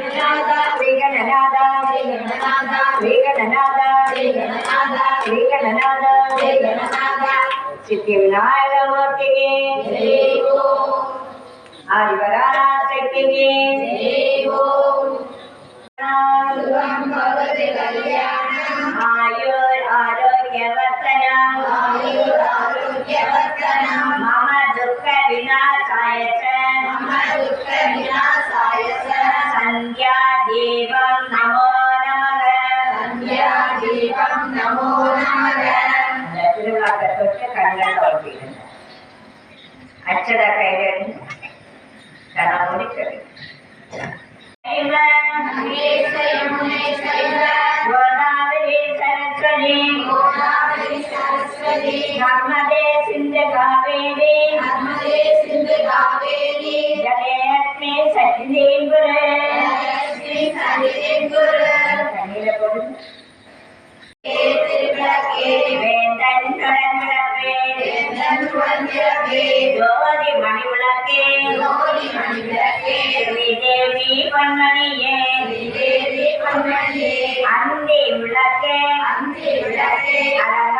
ವೇಗನಾದ ವೇಗನಾದ ವೇಗನಾದ ವೇಗನಾದ ವೇಗನಾದ ವೇಗನಾದ ವೇಗನಾದ ಸಿದ್ಧಿವಿನಾಯಕ ಮೂರ್ತಿಗೆ ಆದಿವರಾನ ಶಕ್ತಿಗೆ ಆಯುರ್ ಆರೋಗ್ಯ ವರ್ತನ ಆಯುರ್ ಆರೋಗ್ಯ ವರ್ತನ ಮಮ ದುಃಖ ವಿನಾಶಾಯ ಚ ಮಮ ದುಃಖ ವಿನಾಶಾಯ ಚ சந்தியா தீபம் நமோ நமக. சந்தியா தீபம் நமோ நமக. இந்த திருவிழாக்களை தொட்டு கண்கள் குழப்பிடுங்க அச்சத கையிலிருந்து கனமொழி கிடைக்கும் கோதாவரி சரஸ்வதி. கோதா नर्मदे सिन्धु कावेरी नर्मदे सिन्धु कावेरी जलेस्मे सचिदे गुरु जलेस्मे सचिदे गुरु ஜோதி மணி விளக்கே ஜோதி மணி விளக்கே பொன்மணியே. பொன்மணியே. அந்தி விளக்கே. அந்தி விளக்கே. அலங்க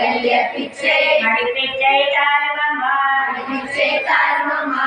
கௌதல்ய பிச்சை நடிப்பிச்சை தாருமம்மா நடிப்பிச்சை தாருமம்மா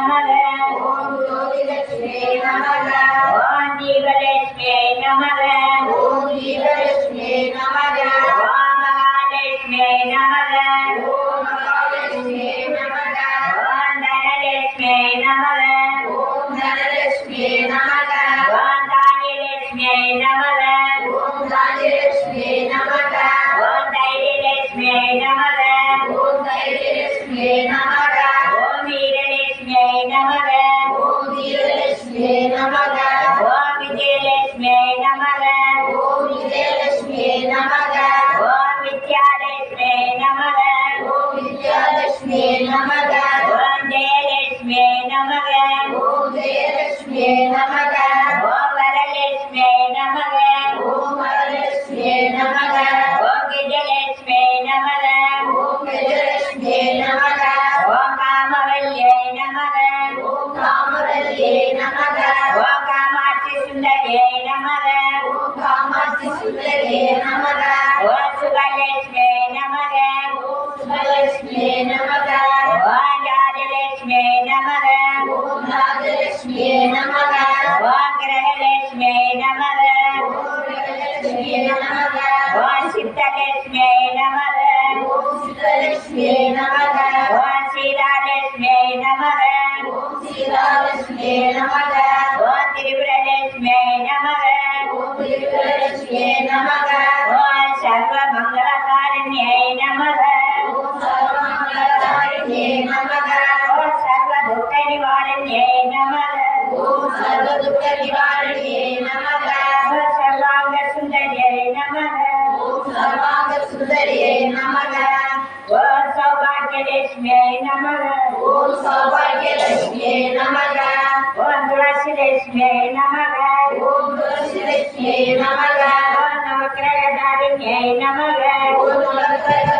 நமக ஓம் கிரியாசக்தியே நமக ஓம் கிரியாசக்தியே நமக ஓம் ஸ்வர்ணஸ்வரூபிணியே நமக லட்சுமியை நமக ஓம் சீதாலட்சுமியை நமக ஓம் சீதாலட்சுமியை நமக ஓம் சீதாலட்சுமியை நமக ஓம் திரிபுரலட்சுமியை நமக ஓம் திரிபுரலட்சுமியை நமக ஓம் சர்வ மங்களகாரணியை நமக ஓம் சர்வ மங்களகாரணியை நமக ஓம் சர்வ துக்க நிவாரணியை நமக ஓம் சர்வ துக்க நிவாரணியை நமக ஓம் சர்வாங்க சுந்தரியை நமக ஓம் சர்வா சுந்தரியை நமக. ஓம் சௌபாகியலட்சுமியை நமக. ஓம் சௌபாகியலட்சுமியை நமக. ஓம் துளசி லட்சுமியை நமக. ஓம் துளசி லட்சுமியை நமக. ஓம் நவக்கிரகதாரிணியை நமக. ஓம் நவக்கிரக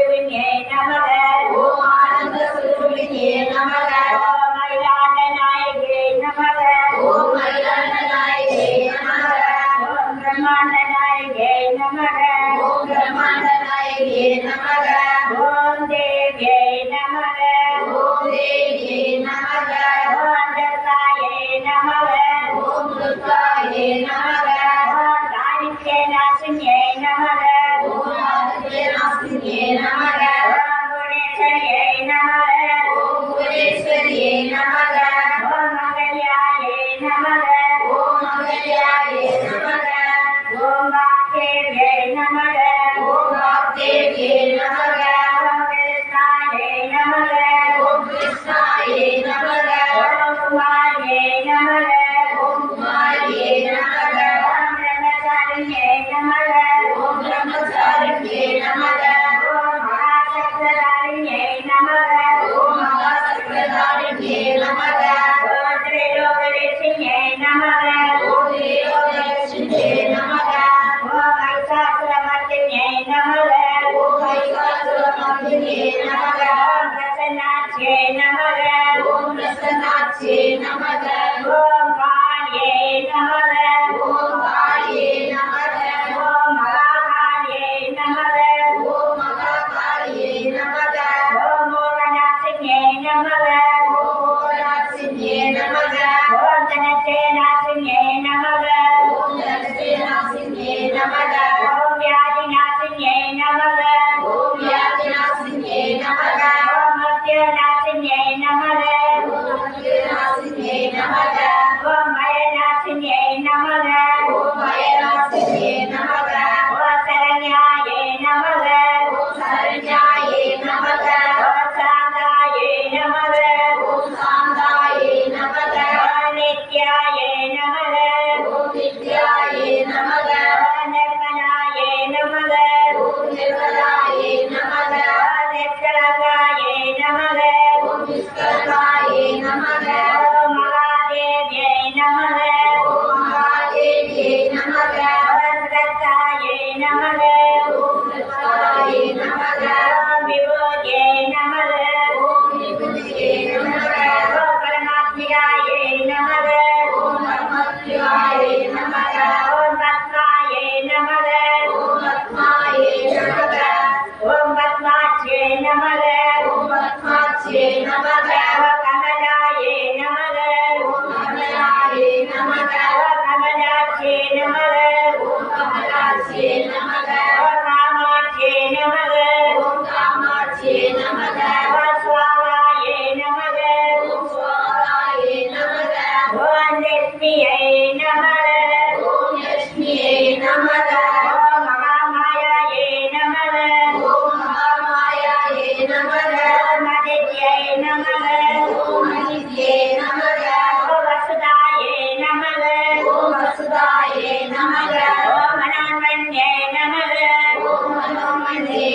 குருவினே நமக ஓம் ஆனந்த குருவினே நமக ஓம் மயிலாண்ட நாயகே நமக ஓம் மயிலாண்ட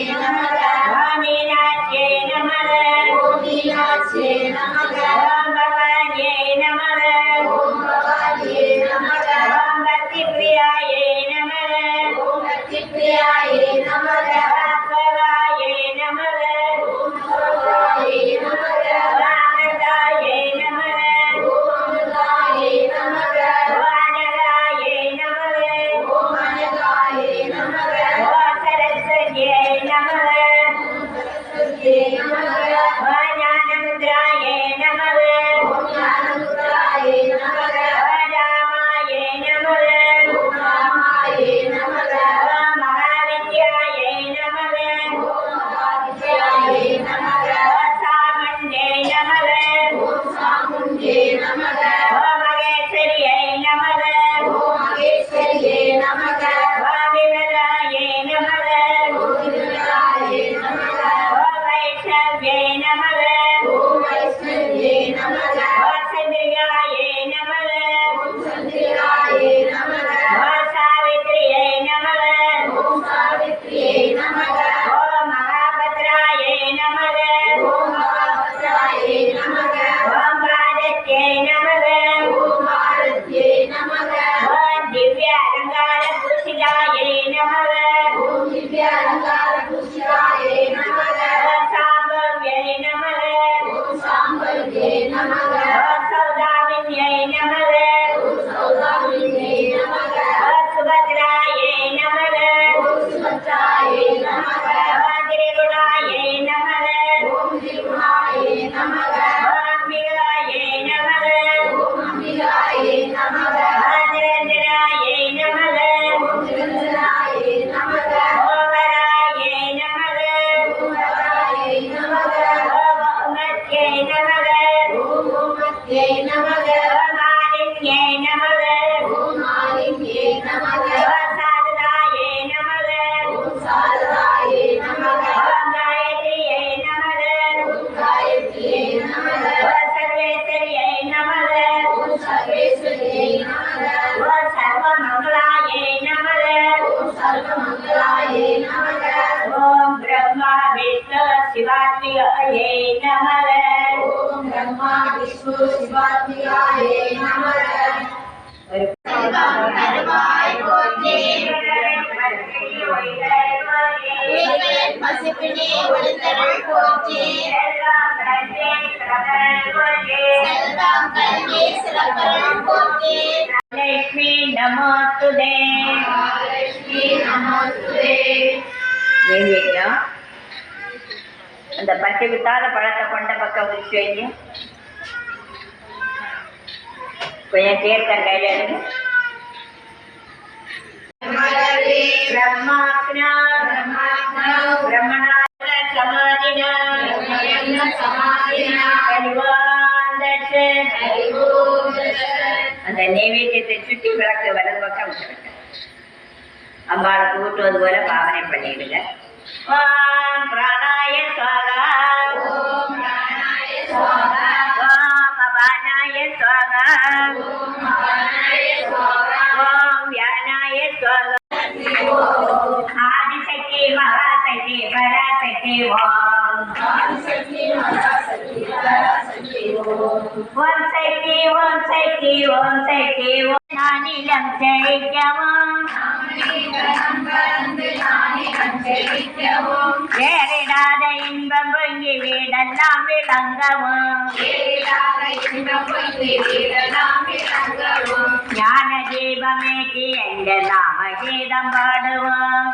Amen. शिवात्मिकायै नमः ॐ ब्रह्मा विष्णु शिवात्मिकायै नमः கருவாய் போற்றி பசுப்பிடி ஒளிந்தவள் போற்றி செல்வம் கல்வி சிறப்பவள் போற்றி லட்சுமி நமோத்துதே லட்சுமி நமோத்துதே ஏன் கேட்கிறா அந்த பச்சை விட்டாத பழத்தை கொண்ட பக்கம் உரிச்சு வைங்க. கொஞ்சம் சேர்த்தன் கையில் எடுங்க. பிரம்மாக்னா பிரம்மாக்னா பிரம்மணா சமாதினா சமாதினா அந்த நைவேத்தியத்தை சுற்றி விளக்கு வலது பக்கம் விட்டுருங்க அம்பாள் கூட்டுவது போல பாவனை பண்ணிடுங்க. பிராணாய சுவாகா ஓம் பிராணாய சுவாகா. ஓம் அபானாய சுவாகா. ஓம் வியானாய சுவாகா. ஆதிசக்தி மகாசக்தி பராசக்தி ஓம். ஆதிசக்தி மகாசக்தி பராசக்தி ஓம் சக்தி ஓம் சக்தி ஓம். நானிலம் செழிக்கவும் வேறிடாத இன்பம் பொங்கி வீடெல்லாம் விளங்கவும் ஞான தீபமேற்றி எந்த கீதம் பாடுவோம்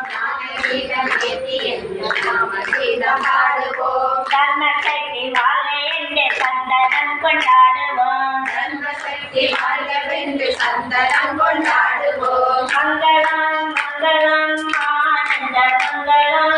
கர்ம வாழ் மார்கவென்று சந்தனம் கொண்டாடுவோம். சக்தி மார்கவென்று சந்தனம் கொண்டாடுவோம். மங்களம் மங்களம் ஆனந்த மங்களம்.